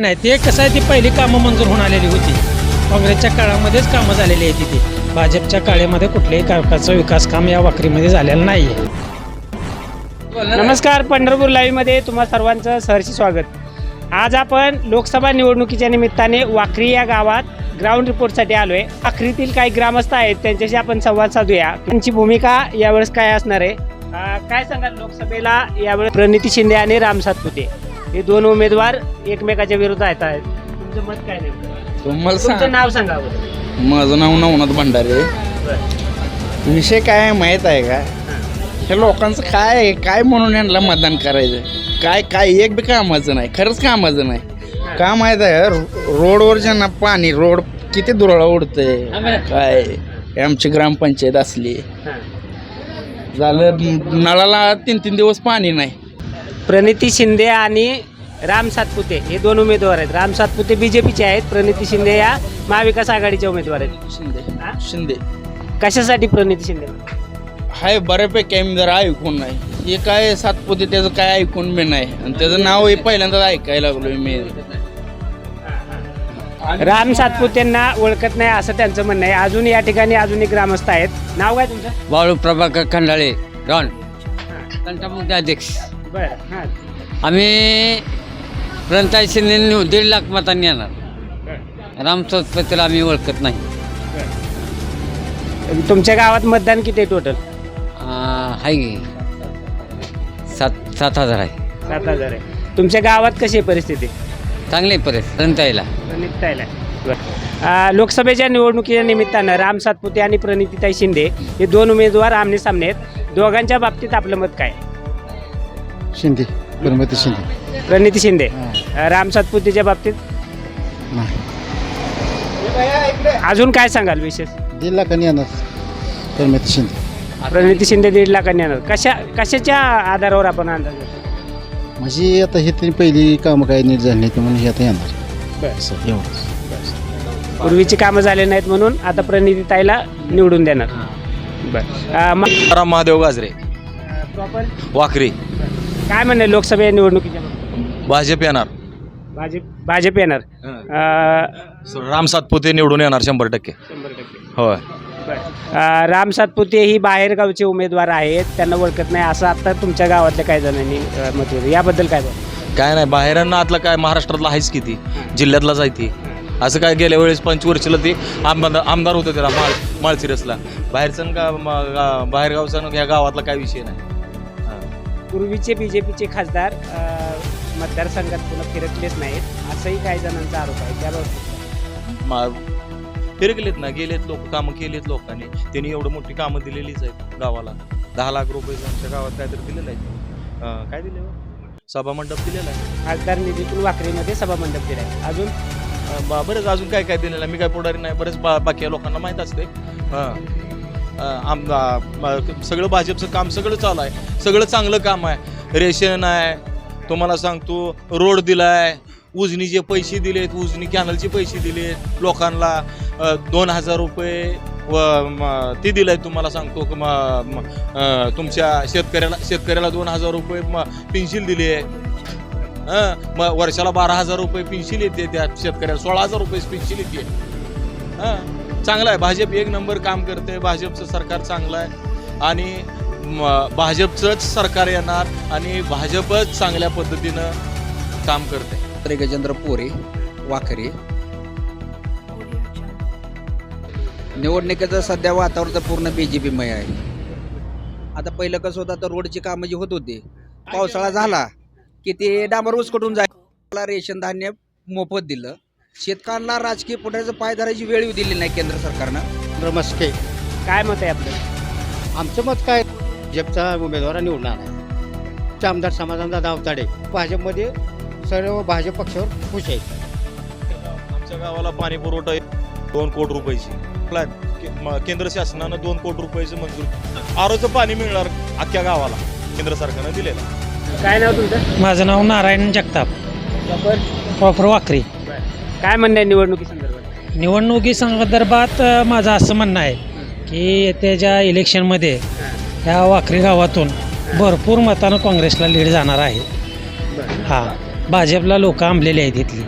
नाही नाही. ते कसं आहे ती पहिली कामं मंजूर होऊन आलेली होती. काँग्रेसच्या काळामध्येच कामं झालेली आहे तिथे. भाजपच्या काळामध्ये कुठल्याही कारकाचं विकास काम या वाकरीमध्ये झालेलं नाही आहे नमस्कार पंढरपूर लाईव्हमध्ये तुम्हा सर्वांचं सहर्ष स्वागत. आज आपण लोकसभा निवडणुकीच्या निमित्ताने वाकरी या गावात ग्राउंड रिपोर्टसाठी आलो आहे काही ग्रामस्थ आहेत त्यांच्याशी आपण संवाद साधूया. त्यांची भूमिका यावेळेस काय असणार आहे? काय सांगाल लोकसभेला यावेळेस? प्रणिती शिंदे आणि राम सातपुते. हे दोन उमेदवार एकमेकाच्या विरोधात आहेत. तुमचं मत काय तुम्हाला तुमचं सांग. नाव सांगा. माझं नाव नवनाथ भंडारे. विषय काय आहे माहीत आहे का? हे. लोकांचं काय आहे? काय म्हणून यांना मतदान करायचं? काय काय? एक बी कामाचं नाही. खरंच कामाचं नाही. का माहीत आहे? रो- रोडवर ज्यांना पाणी रोड किती दुरळा उडतंय काय? हे आमची ग्रामपंचायत असली. हां. झालं नळाला तीन तीन दिवस पाणी नाही. प्रणिती शिंदे आणि राम सातपुते हे दोन उमेदवार आहेत. राम सातपुते बीजेपीचे आहेत. प्रणिती शिंदे या महाविकास आघाडीचे उमेदवार आहेत. शिंदे. हा? शिंदे. कशासाठी प्रणिती शिंदे? हाय बऱ्यापैकी आम्ही जरा ऐकून नाही. हे काय सातपुते त्याचं काय ऐकून बी नाही. आणि त्याचं नाव हे पहिल्यांदाच ऐकायला लागलोय मी. राम सातपुतेंना ओळखत नाही असं त्यांचं म्हणणं आहे. अजून या ठिकाणी अजून एक ग्रामस्थ आहेत. नाव काय तुमचं? बाळू प्रभाकर खंडाळे डॉन तंटामुक्ती अध्यक्ष. बरं हां. आम्ही प्रणताई शिंदे दीड लाख मतांनी येणार. राम सतपतीला आम्ही ओळखत नाही. तुमच्या गावात मतदान किती आहे टोटल आ, आहे की. सात सात हजार आहे. सात हजार आहे. तुमच्या गावात कशी आहे परिस्थिती? चांगली आहे परिस्थिती. प्रणताईला. प्रणितीताईला अं, लोकसभेच्या निवडणुकीच्या निमित्तानं राम सातपुते आणि प्रणितीताई शिंदे हे दोन उमेदवार आमने सामने आहेत. दोघांच्या बाबतीत आपलं मत काय? शिंदे. परमती शिंदे. प्रणिती शिंदे. राम सातपुतेच्या बाबतीत? अजून काय सांगाल विशेष? दीड लाखांनी येणार परमती शिंदे. प्रणिती शिंदे दीड लाखांनी येणार. कशा कशाच्या आधारावर आपण अंदाज घेतो म्हणजे आता हे तरी पहिली कामं काय नीट झाली नाही म्हणून हे आता येणार. बरं. असं एवढंच. पूर्वीची कामं झाले नाहीत म्हणून आता प्रणिती ताईला निवडून देणार. बरं. राम महादेव गाजरे. प्रॉपर? वाखरी काय म्हणणं लोकसभा निवडणुकीच्या? भाजप येणार. भाजप भाजप येणार. अं, राम सातपुते निवडून येणार शंभर टक्के. शंभर टक्के. होय. बरं. राम सातपुते ही बाहेरगावचे उमेदवार आहेत त्यांना ओळखत नाही. असं आता तुमच्या गावातल्या काही जणांनी अं, मत दिलं याबद्दल काय काय नाही बाहेरांना आतला काय महाराष्ट्रातला आहेच किती जिल्ह्यातला जायती असं काय गेल्या वेळेस पंचवर्षीला ते आमदार आमदार होतं त्याला माळ माळशिरसला. बाहेरचं का म- गा- बाहेरगावचा या गावातला काय विषय नाही. पूर्वीचे बी जे पीचे खासदार मतदारसंघात पुन्हा फिरकलेच नाहीत. असंही काही जणांचा आरोप आहे. त्याबाबत फिरकलेत ना. गेलेत लोक कामं केलेत लोकांनी. त्यांनी एवढं मोठी कामं दिलेलीच आहेत गावाला. दहा लाख रुपये आमच्या गावात काहीतरी दिलेलं आहे. काय दिले सभा मंडप दिलेला आहे. खासदार निधीतून वाकरीमध्ये सभामंडप दिला आहे. अजून? बरेच अजून काय काय दिलेलं आहे? मी काय पुढारी नाही. बरेच बाकी लोकांना माहीत असते हां. आम सगळं भाजपचं काम सगळं चालू आहे. सगळं चांगलं काम आहे. रेशन आहे. तुम्हाला सांगतो रोड दिला आहे उजनीचे पैसे दिलेत उजनी कॅनलचे पैसे दिलेत लोकांना. दोन हजार रुपये व म- ते दिलंय तुम्हाला सांगतो. तुमच्या शेतकऱ्याला शेतकऱ्याला दोन हजार रुपये पेन्शिल दिली आहे हं, मग वर्षाला बारा हजार रुपये पेन्शिल येते त्या शेतकऱ्याला. सोळा हजार रुपये पेन्शिल येते. हां चांगलं आहे. भाजप एक नंबर काम करते. भाजपचं सरकार चांगलं आहे. आणि म- भाजपचंच सरकार येणार आणि भाजपच चांगल्या पद्धतीनं काम करते. गजेंद्र पोरे वाखरे. निवडणुकीचं सध्या वातावरण पूर्ण बी जे पीमय आहे. आता पहिलं कसं होतं तर रोडची कामं जी होत होती पावसाळा झाला की ते डांबर उसकटून जायला रेशन धान्य मोफत दिलं. शेतकऱ्यांना राजकीय पुढाऱ्याचं पाय धरायची वेळ दिली नाही केंद्र सरकारनं. रमस्के काय मत आहे आपलं? आमचं मत काय? भाजपचा उमेदवार निवडणार आहे. आमदार समाधानदा दावताडे भाजपमध्ये सर्व भाजप पक्षावर खुश आहेत. आमच्या गावाला पाणी पुरवठा आहे. दोन कोटी रुपयाची. प्लॅन. के- म- केंद्र शासनानं दोन कोटी रुपयाचं मंजूर आरोचं पाणी मिळणार अख्ख्या गावाला. केंद्र सरकारनं दिलेलं आहे. काय नाव तुमचं? माझं नाव नारायण जगताप. प्रॉपर वाकरी. काय म्हणणं आहे निवडणुकी संदर्भात? निवडणुकी संदर्भात अ, माझं असं म्हणणं आहे की येत्या ज्या इलेक्शनमध्ये ह्या वाकरी गावातून भरपूर मतानं काँग्रेसला लीड जाणार आहे. हां. भाजपला लोक आंबलेली आहेत इथली.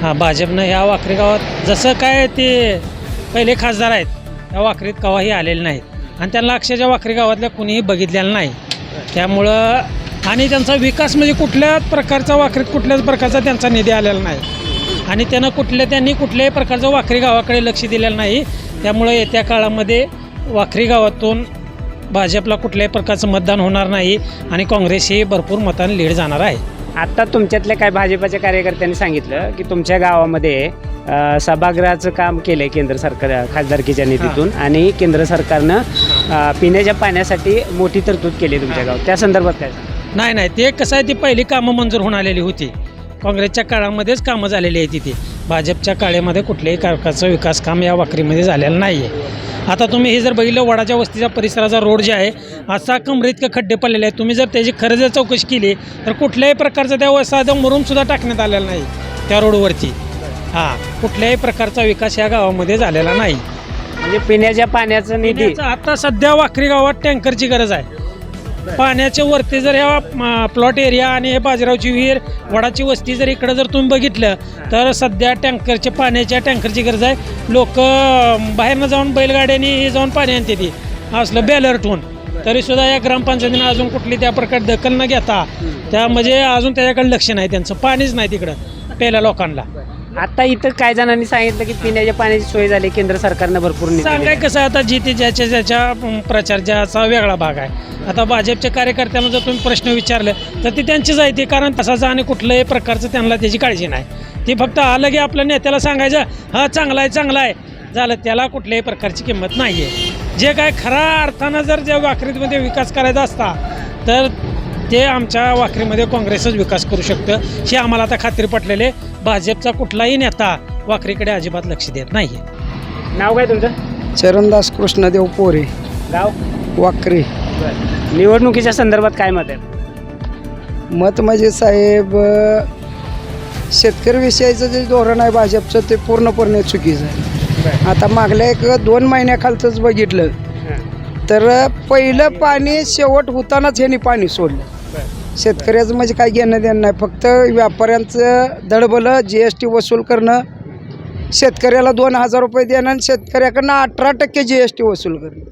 हां भाजपनं ह्या वाखरी गावात जसं काय ते पहिले खासदार आहेत या वाखरीत कवाही आलेले नाहीत. आणि त्यांना अक्षरशः वाखरी गावातल्या कुणीही बघितलेलं नाही. त्यामुळं आणि त्यांचा विकास म्हणजे कुठल्याच प्रकारचा वाखरीत कुठल्याच प्रकारचा त्यांचा निधी आलेला नाही. आणि त्यानं कुठल्या त्यांनी कुठल्याही प्रकारचं वाखरी गावाकडे लक्ष दिलेलं नाही. त्यामुळं येत्या काळामध्ये वाखरी गावातून भाजपला कुठल्याही प्रकारचं मतदान होणार नाही आणि काँग्रेस ही भरपूर मतांनी लीड जाणार आहे. आत्ता तुमच्यातल्या काय भाजपाच्या कार्यकर्त्यांनी सांगितलं की तुमच्या गावामध्ये सभागृहाचं काम केलं आहे केंद्र सरकार खासदारकीच्या निधीतून आणि केंद्र सरकारनं पिण्याच्या पाण्यासाठी मोठी तरतूद केली आहे तुमच्या गावात. त्या संदर्भात काय? नाही नाही. ते कसं आहे ती पहिली कामं मंजूर होऊन आलेली होती. काँग्रेसच्या काळामध्येच कामं झालेली आहे तिथे भाजपच्या काळामध्ये कुठल्याही कारकाचं विकास काम या वाकरीमध्ये झालेलं नाही आहे आता तुम्ही हे जर बघितलं वडाच्या वस्तीच्या परिसराचा रोड जे आहे असा कमरे इतके खड्डे पडलेले आहेत. तुम्ही जर त्याची खरं जर चौकशी केली तर कुठल्याही प्रकारचं त्या साधं मुरुमसुद्धा टाकण्यात आलेला नाही त्या रोडवरती. हां कुठल्याही प्रकारचा विकास या गावामध्ये झालेला नाही. म्हणजे पिण्याच्या पाण्याचं निधी आता सध्या वाखरी गावात टँकरची गरज आहे. पाण्याच्या वरती जर ह्या प्लॉट एरिया आणि हे बाजीरावची विहीर वडाची वस्ती जर इकडं जर तुम्ही बघितलं तर सध्या टँकरच्या पाण्याच्या टँकरची गरज आहे. लोक बाहेरनं जाऊन बैलगाड्यांनी जाऊन पाणी आणते ती. असलं बॅलर ठेवून. तरीसुद्धा या ग्रामपंचायतीनं अजून कुठली त्या प्रकारे दखल न घेता त्या म्हणजे अजून त्याच्याकडे लक्ष नाही त्यांचं. पाणीच नाही तिकडं पहिल्या लोकांना. आता इथं काय जणांनी सांगितलं की पिण्याच्या पाण्याची सोय झाली केंद्र सरकारनं भरपूर निधी सांगाय. कसं आहे आता जिथे ज्याच्या ज्याच्या अं, प्रचारच्याचा वेगळा भाग आहे. आता भाजपच्या कार्यकर्त्यांना जर तुम्ही प्रश्न विचारले तर ते त्यांचीच आहे ते कारण तसाचं आणि कुठल्याही प्रकारचं त्यांना त्याची काळजी नाही. ते फक्त आलं की आपल्या नेत्याला सांगायचं हा चांगला आहे चांगला आहे. झालं त्याला कुठल्याही प्रकारची किंमत नाही आहे जे काय खरा अर्थानं जर ज्या वाखरीमध्ये विकास करायचा असता तर ते आमच्या वाखरीमध्ये काँग्रेसच विकास करू शकतं. हे आम्हाला आता खात्री पटलेले भाजपचा कुठलाही नेता वाखरीकडे अजिबात लक्ष देत नाही नाव काय तुमचं? चरणदास कृष्णदेव पोरे. गाव? वाकरे निवडणुकीच्या संदर्भात काय मत आहे? मत म्हणजे साहेब अ, शेतकरीविषयीचं जे धोरण आहे भाजपचं ते पूर्णपणे चुकीचं आहे. आता मागल्या एक दोन महिन्याखालचंच बघितलं. तर पहिलं पाणी शेवट होतानाच ह्यांनी पाणी सोडलं. शेतकऱ्याचं म्हणजे काय घेणं देणं नाही. फक्त व्यापाऱ्यांचं दडबलं जी एस टी वसूल करणं. शेतकऱ्याला दोन हजार रुपये देणं आणि शेतकऱ्याकडनं अठरा टक्के जी एस टी वसूल करणं.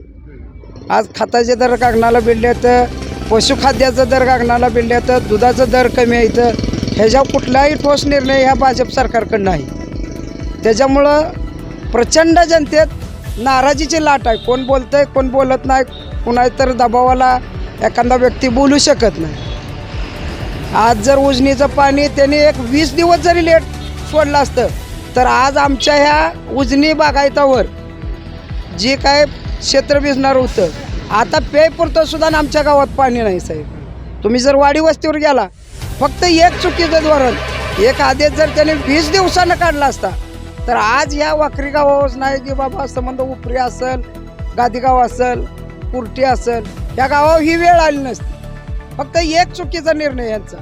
आज खताचे दर कागणाला भिडले तर पशुखाद्याचं दर कागणाला भिडले तर दुधाचं दर कमी आहे इथं. ह्याच्यावर कुठलाही ठोस निर्णय ह्या भाजप सरकारकडं नाही त्याच्यामुळं प्रचंड जनतेत नाराजीची लाट आहे. कोण बोलतंय कोण बोलत नाही कुणा तर दबावाला एखादा व्यक्ती बोलू शकत नाही. आज जर उजनीचं पाणी त्यांनी एक वीस दिवस जरी लेट सोडलं असतं तर आज आमच्या ह्या उजनी बागायतावर जे काय क्षेत्र भिजणार होतं आता पेयपुरतं सुद्धा आमच्या गावात पाणी नाही साहेब. तुम्ही जर वाडी वस्तीवर गेला फक्त एक चुकीचं धोरण एक आदेश जर त्याने वीस दिवसानं काढला असता तर आज ह्या वाकरी गावावरच नाही की बाबा संबंध उपरी असेल गादीगाव असेल कुर्टी असेल या गावावर ही वेळ आली नसती. फक्त एक चुकीचा निर्णय यांचा.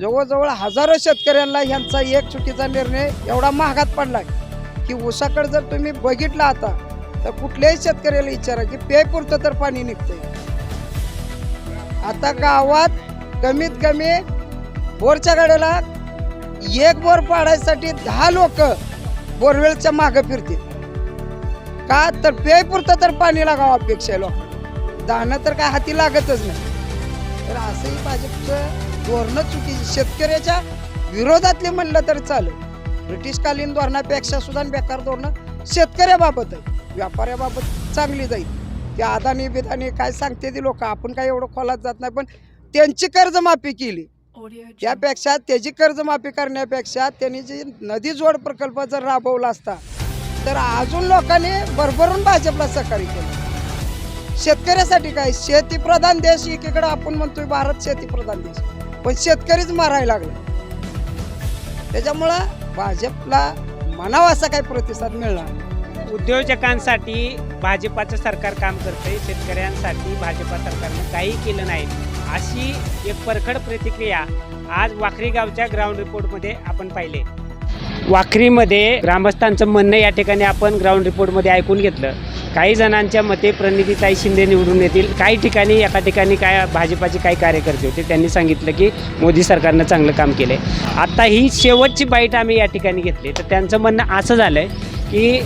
जवळजवळ हजारो शेतकऱ्यांना ह्यांचा एक चुकीचा निर्णय एवढा महागात पडला की ऊसाकडे जर तुम्ही बघितलं आता तर कुठल्याही शेतकऱ्याला विचारा की पेयपुरतं तर पाणी निघतंय. आता गावात कमीत कमी बोरच्या गाड्याला एक बोर पाडायसाठी दहा लोक बोरवेलच्या मागं फिरतील का तर पेयपुरतं तर पाणी लागावं अपेक्षा आहे लोक दाणं तर काय हाती लागतच नाही. तर असंही भाजपचं धोरणं चुकीची. शेतकऱ्याच्या विरोधातले म्हणलं तर चालेल. ब्रिटिशकालीन धोरणापेक्षा सुद्धा बेकार धोरणं शेतकऱ्याबाबत आहे. व्यापाऱ्याबाबत चांगली जाईल. ते अदानी बिदानी काय सांगते ती लोक. आपण काय एवढं खोलात जात नाही. पण त्यांची कर्जमाफी केली. त्यापेक्षा त्याची कर्जमाफी करण्यापेक्षा त्यांनी जी नदी जोड प्रकल्प जर राबवला असता तर अजून लोकांनी भरभरून भाजपला सहकार्य केलं. शेतकऱ्यासाठी काय? शेतीप्रधान देश एकीकडे आपण म्हणतोय भारत शेतीप्रधान देश. पण शेतकरीच मारायला लागला. त्याच्यामुळं भाजपला म्हणावा असा काही प्रतिसाद मिळणार. उद्योजकांसाठी भाजपाचं सरकार काम करते शेतकऱ्यांसाठी भाजपा सरकारनं काही केलं नाही. अशी एक परखड प्रतिक्रिया आज वाखरी गावच्या ग्राउंड रिपोर्टमध्ये आपण पाहिले. वाखरीमध्ये ग्रामस्थांचं म्हणणं या ठिकाणी आपण ग्राउंड रिपोर्टमध्ये ऐकून घेतलं. काही जणांच्या मते प्रणितीताई शिंदे निवडून येतील. काही ठिकाणी एका ठिकाणी काय भाजपाचे काही कार्यकर्ते होते त्यांनी सांगितलं की मोदी सरकारनं चांगलं काम केलं आहे आता ही शेवटची बाईट आम्ही या ठिकाणी घेतली. तर त्यांचं म्हणणं असं झालं आहे की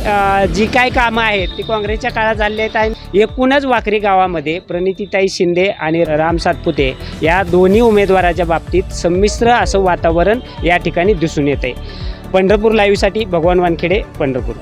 जी काय कामं आहेत ती काँग्रेसच्या काळात झाली आहेत आणि एकूणच वाकरी गावामध्ये प्रणितीताई शिंदे आणि राम सातपुते या दोन्ही उमेदवाराच्या बाबतीत संमिश्र असं वातावरण या ठिकाणी दिसून येतं आहे पंढरपूर लाईव्हसाठी भगवान वानखेडे पंढरपूर.